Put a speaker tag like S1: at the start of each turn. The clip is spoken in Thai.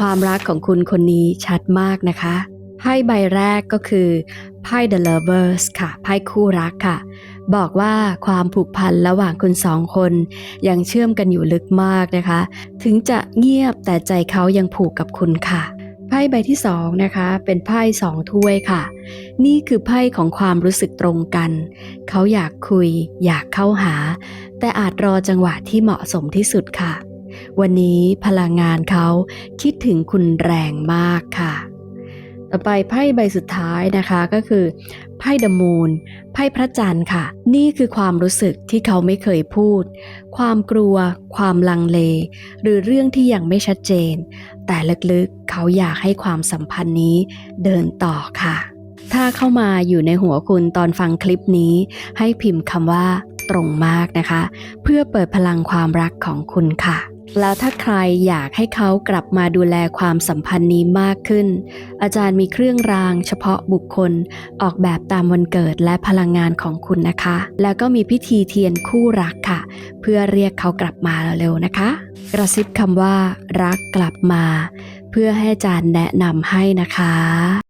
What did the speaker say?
S1: ความรักของคุณคนนี้ชัดมากนะคะไพ่ใบแรกก็คือไพ่ The Lovers ค่ะไพ่คู่รักค่ะ บอกว่าความผูกพันระหว่างคุณสองคนยังเชื่อมกันอยู่ลึกมากนะคะ ถึงจะเงียบแต่ใจเขายังผูกกับคุณค่ะไพ่ใบที่สองนะคะเป็นไพ่สองถ้วยค่ะ นี่คือไพ่ของความรู้สึกตรงกัน เขาอยากคุย อยากเข้าหา แต่อาจรอจังหวะที่เหมาะสมที่สุดค่ะ วันนี้พลังงานเขาคิดถึงคุณแรงมากค่ะ ต่อไปไพ่ใบสุดท้ายนะคะก็คือไพ่ดมูนไพ่พระจันทร์ค่ะ นี่คือความรู้สึกที่เขาไม่เคยพูด ความกลัว ความลังเล หรือเรื่องที่ยังไม่ชัดเจน แต่ลึกๆเขาอยากให้ความสัมพันธ์นี้เดินต่อค่ะ ถ้าเข้ามาอยู่ในหัวคุณตอนฟังคลิปนี้ ให้พิมพ์คำว่า ตรงมากนะคะ เพื่อเปิดพลังความรักของคุณค่ะ แล้วถ้าใครอยากให้เขากลับมาดูแลความสัมพันธ์นี้มากขึ้น อาจารย์มีเครื่องรางเฉพาะบุคคลออกแบบตามวันเกิดและพลังงานของคุณนะคะ แล้วก็มีพิธีเทียนคู่รักค่ะ เพื่อเรียกเขากลับมาเร็วๆนะคะ กระซิบคำว่า รักกลับมา เพื่อให้อาจารย์แนะนำให้นะคะ